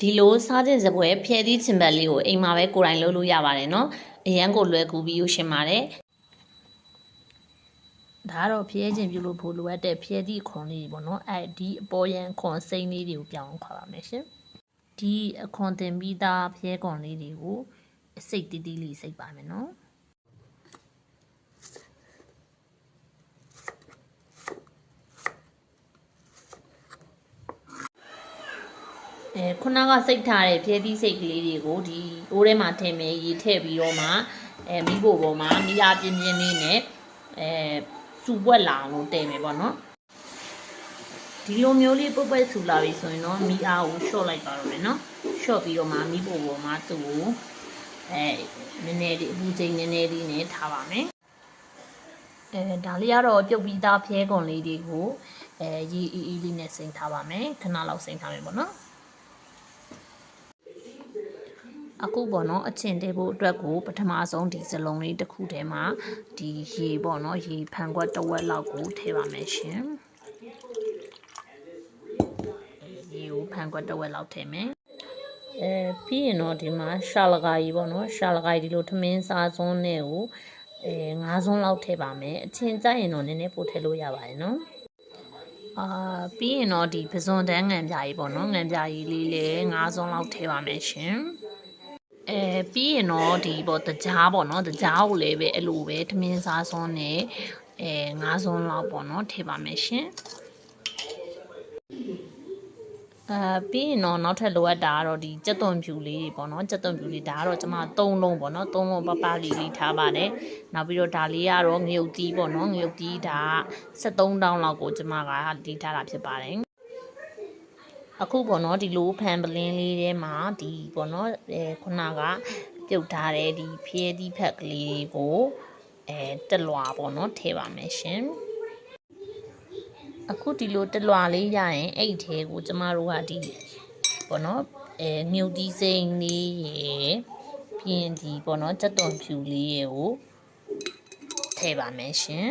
ဒီလိုစားခြင်းစပွဲဖျဲသီးချင်ဘက်လေးကိုအိမ်မှာပဲကိုယ်တိုင်လုပ်လို့ရပါတယ်နော်အရန်ကိုလွယ်ကူပြီးရရှင်ပါတယ်ဒါကတော့ဖျဲခြင်းပြုလို့ဖို့လိုအပ်တဲ့ဖျဲသီးခွန်လေးတွေပေါ့နော်အဲဒီအပေါ်ရန်ခွန်စိမ့်လေးတွေကိုပြောင်းခွာပါမယ်ရှင်ဒီအခွန်တင်ပြီးသားဖျဲခွန်လေးတွေကိုအစိတ်တီးတီးလေးစိတ်ပါမယ်နော် အဲခုနကစိတ်ထားတဲ့ဖြဲသီးစိတ်ကလေးတွေကိုဒီအိုးထဲမှာထည့်မယ်ရေထည့်ပြီးတော့မှအဲမိဖို့ပေါ်မှာမိအားပြင်းပြင်းလေးနဲ့အဲစူပွက်လာအောင်လို့တည်မယ်ပေါ့နော်ဒီလိုမျိုးလေးပုတ်ပွက်စူလာပြီဆိုရင်တော့မိအားကိုရှော့လိုက်ပါတော့မယ်နော်ရှော့ပြီးတော့မှမိဖို့ပေါ်မှာသူ့ကိုအဲနည်းနည်းလေးအပူချိန်နည်းနည်းလေးနဲ့ထားပါမယ်အဲဒါလေးကတော့ပြုတ်ပြီးသားဖျဲကုန်လေးတွေကိုအဲရေအီအီလေးနဲ့စိမ်ထားပါမယ်ခဏလောက်စိမ်ထားမယ်ပေါ့နော် အခုပေါ့နော်အချင်တဲဖို့အတွက်ကိုပထမဆုံးဒီစလုံးလေးတစ်ခုထဲမှာဒီရေပေါ့နော်ရေဖန်ခွက်တစ်ဝက်လောက်ကိုထည့်ပါမယ်ရှင်ရေကိုဖန်ခွက်တစ်ဝက်လောက်ထည့်မယ်အဲပြီးရင်တော့ဒီမှာရှာလဂါကြီးပေါ့နော်ရှာလဂါကြီးဒီလိုထမင်းစားစွန်းနဲ့ကိုအဲငါးစွန်းလောက်ထည့်ပါမယ်အချင်ကြိုက်ရင်တော့နည်းနည်းပို့ထည့်လို့ရပါတယ်နော်အာပြီးရင်တော့ဒီပဇွန်တန်းငံပြားကြီးပေါ့နော်ငံပြားကြီးလေးလည်းငါးစုံလောက်ထည့်ပါမယ်ရှင် အဲပြီးရင်တော့ဒီပေါ့တကြားပေါ့နော်တကြားကိုလည်းပဲအဲ့လိုပဲထမင်းစားစွန်းနဲ့အဲငါးစုံလောက်ပေါ့နော်ထည့်ပါမယ်ရှင်အာပြီးရင်တော့နောက်ထပ်လိုအပ်တာကတော့ဒီကြက်သွန်ဖြူလေးတွေပေါ့နော်ကြက်သွန်ဖြူလေးဒါကတော့ကျွန်မ၃လုံးပေါ့နော်၃လုံးပပလေးလေးထားပါတယ်နောက်ပြီးတော့ဒါလေးကတော့ငရုတ်တီးပေါ့နော်ငရုတ်တီးဒါ73တောင်းလောက်ကိုကျွန်မကတီးထားတာဖြစ်ပါတယ် အခုပေါ့နော်ဒီလိုဖန်ပလင်းလေးထဲမှာဒီပေါ့နော်အဲခုနကပြုတ်ထားတဲ့ဒီဖျဲသီးဖက်ကလေးကိုအဲတက်လွာပေါ့နော်ထည့်ပါမယ်ရှင်အခုဒီလိုတက်လွာလေးရရင်အဲ့ဒီထဲကိုကျမတို့ကဒီပေါ့နော်အဲမြုပ်တီးစိမ့်လေးရယ်ပြီးရင်ဒီပေါ့နော်ကြက်သွန်ဖြူလေးရယ်ကိုထည့်ပါမယ်ရှင်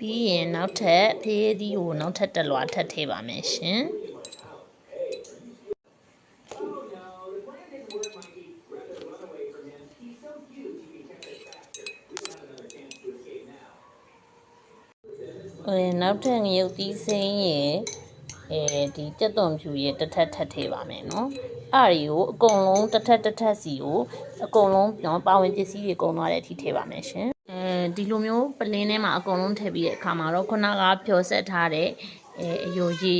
ပြီးရင်နောက်ထပ်ဖေးသီးကိုနောက်ထပ်တက်လွာထပ်ထည့်ပါမယ်ရှင်ဟိုနောက်ထပ်ငရုတ်သီးစိမ်းရယ်အဲဒီကြက်သွန်ဖြူရယ်တစ်ထပ်ထပ်ထည့်ပါမယ်နော်အဲ့ဒီကိုအကုန်လုံးတစ်ထပ်တစ်ထပ်စီကိုအကုန်လုံးနော်ပါဝင်ပစ္စည်းတွေကုန်သွားတဲ့အထိထည့်ပါမယ်ရှင်အဲ ဒီလိုမျိုးပလင်းထဲမှာအကုန်လုံးထည့်ပြီးတဲ့အခါမှာတော့ခုနကဖြော်ဆက်ထားတဲ့အဲအယိုရည်